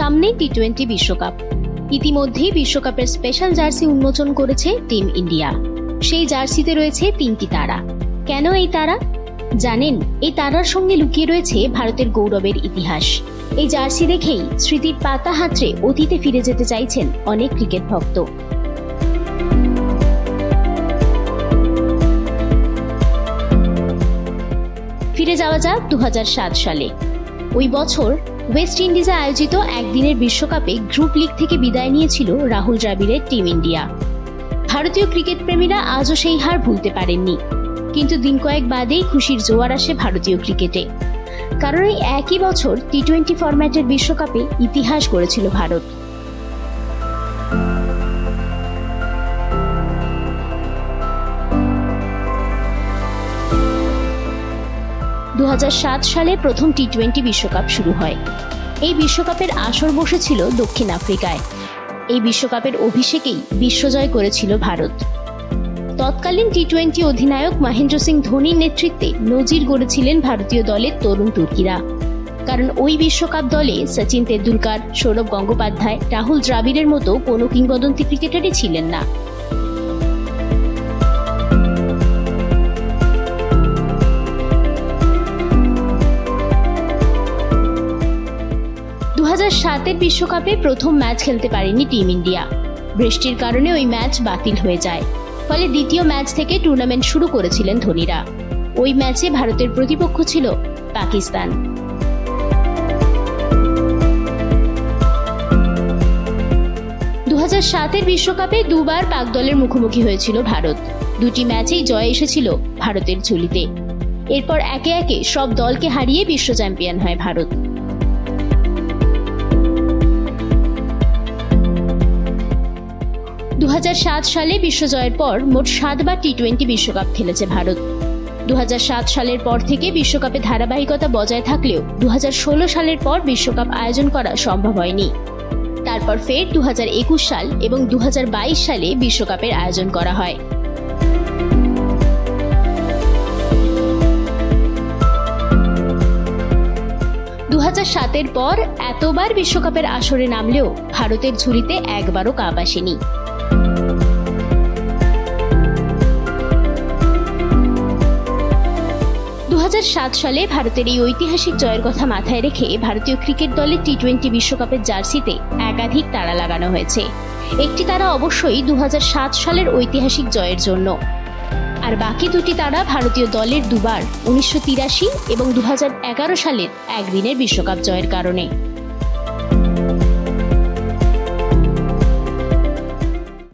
সামনেই T twenty বিশ্বকাপ। ইতিমধ্যেই বিশ্বকাপের স্পেশাল জার্সি উন্মোচন করেছে টিম ইন্ডিয়া সেই জার্সিতে রয়েছে তিনটি তারা। কেন এই তারা? জানেন, এই তারার সঙ্গে লুকিয়ে রয়েছে ভারতের গৌরবের ইতিহাস। এই জার্সি দেখেই স্মৃতির পাতা হাতড়ে অতীতে ফিরে যেতে চাইছেন অনেক ক্রিকেট ভক্ত। ফিরে যাওয়া যাক দু হাজার সাত সালে। ওই বছর ওয়েস্ট ইন্ডিজে আয়োজিত একদিনের বিশ্বকাপে গ্রুপ লিগ থেকে বিদায় নিয়েছিল রাহুল দ্রাবিড়ের টিম ইন্ডিয়া। ভারতীয় ক্রিকেট প্রেমীরা আজও সেই হার ভুলতে পারেননি। কিন্তু দিন কয়েক বাদেই খুশির জোয়ার আসে ভারতীয় ক্রিকেটে। কারণ এই একই বছর টি টোয়েন্টি ফরম্যাটের বিশ্বকাপে ইতিহাস গড়েছিল ভারত। দু হাজার সাত সালে প্রথম টি টোয়েন্টি বিশ্বকাপ শুরু হয়। এই বিশ্বকাপের আসর বসেছিল দক্ষিণ আফ্রিকায়। এই বিশ্বকাপের অভিষেকেই বিশ্বজয় করেছিল ভারত। তৎকালীন টি টোয়েন্টি অধিনায়ক মহেন্দ্র সিং ধোনির নেতৃত্বে নজির গড়েছিলেন ভারতীয় দলের তরুণ তুর্কিরা। কারণ ওই বিশ্বকাপ দলে সচিন তেন্ডুলকার, সৌরভ গঙ্গোপাধ্যায়, রাহুল দ্রাবিড়ের মতো কোনো কিংবদন্তি ক্রিকেটারই ছিলেন না। সাতের বিশ্বকাপে প্রথম ম্যাচ খেলতে পারেনি টিম ইন্ডিয়া। বৃষ্টির কারণে ওই ম্যাচ বাতিল হয়ে যায়। ফলে দ্বিতীয় ম্যাচ থেকে টুর্নামেন্ট শুরু করেছিলেন ধোনিরা। ওই ম্যাচে ভারতের প্রতিপক্ষ ছিল পাকিস্তান। দু সাতের বিশ্বকাপে দুবার পাক দলের মুখোমুখি হয়েছিল ভারত। দুটি ম্যাচেই জয় এসেছিল ভারতের ঝুলিতে। এরপর একে একে সব দলকে হারিয়ে বিশ্ব চ্যাম্পিয়ন হয় ভারত। সালে বিশ্বজয়ের পর মোট সাতবার টি টোয়েন্টি বিশ্বকাপ খেলেছে ভারত। দু হাজার সাত সালের পর থেকে বিশ্বকাপে ধারাবাহিকতা বজায় থাকলেও দু সালের পর বিশ্বকাপ আয়োজন করা সম্ভব হয়নি। তারপর ফের দু সাল এবং দু সালে বিশ্বকাপের আয়োজন করা হয়। সাতের পর এতবার বিশ্বকাপের আসরে নামলেও ভারতের ঝুলিতে একবারও কাপ আসেনি। সাত সালে ভারতের এই ঐতিহাসিক জয়ের কথা মাথায় রেখে ভারতীয় ক্রিকেট দলের টি টোয়েন্টি বিশ্বকাপের জার্সিতে একাধিক তারা লাগানো হয়েছে। একটি তারা অবশ্যই দু হাজার সাত সালের ঐতিহাসিক জয়ের জন্য। আর বাকি দুটি তারা ভারতীয় দলের দুবার, উনিশশো তিরাশি এবং দু হাজার এগারো সালের একদিনের বিশ্বকাপ জয়ের কারণে।